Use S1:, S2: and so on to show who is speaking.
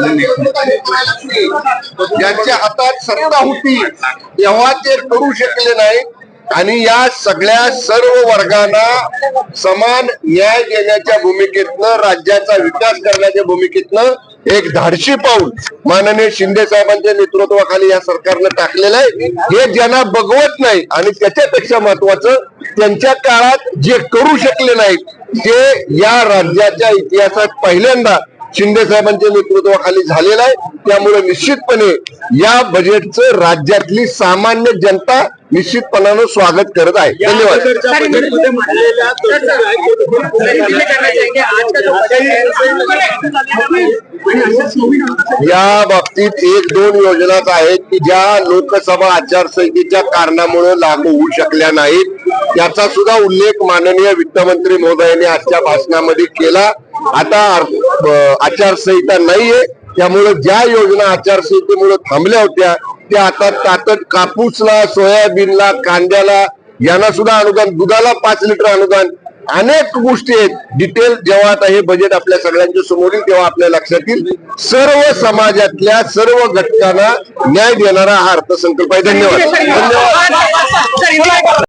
S1: आपले नेते ज्यांच्या हातात सत्ता होती तेव्हा ते करू शकले नाही आणि या सगळ्या सर्व वर्गांना समान न्याय देण्याच्या भूमिकेतनं राज्याचा विकास करण्याच्या भूमिकेतनं एक धाडशी पाऊल माननीय शिंदे साहेबांच्या नेतृत्वाखाली या सरकारनं टाकलेलं आहे. हे ज्यांना बघवत नाही आणि त्याच्यापेक्षा महत्वाचं त्यांच्या काळात जे करू शकले नाहीत ते या राज्याच्या इतिहासात पहिल्यांदा शिंदे साहेबांच्या नेतृत्वाखाली झालेला आहे. त्यामुळे निश्चितपणे या बजेटचं राज्यातली सामान्य जनता निश्चितपणानं स्वागत करत आहे. धन्यवाद. या बाबतीत एक दोन योजनाच आहेत की ज्या लोकसभा आचारसंहितेच्या कारणामुळे लागू होऊ शकल्या नाहीत. त्याचा सुद्धा उल्लेख माननीय वित्तमंत्री महोदयांनी आजच्या भाषणामध्ये केला. आता आचारसंहिता नाहीये. त्यामुळे ज्या योजना आचारसंहितेमुळे थांबल्या होत्या त्या आता तातड कापूसला सोयाबीनला कांद्याला यांना सुद्धा अनुदान दुधाला पाच लिटर अनुदान. अनेक गोष्टी आहेत. डिटेल जेव्हा आता हे बजेट आपल्या सगळ्यांच्या समोर येईल तेव्हा आपल्या लक्षात येईल. सर्व समाजातल्या सर्व घटकांना न्याय देणारा हा अर्थसंकल्प आहे. धन्यवाद. धन्यवाद.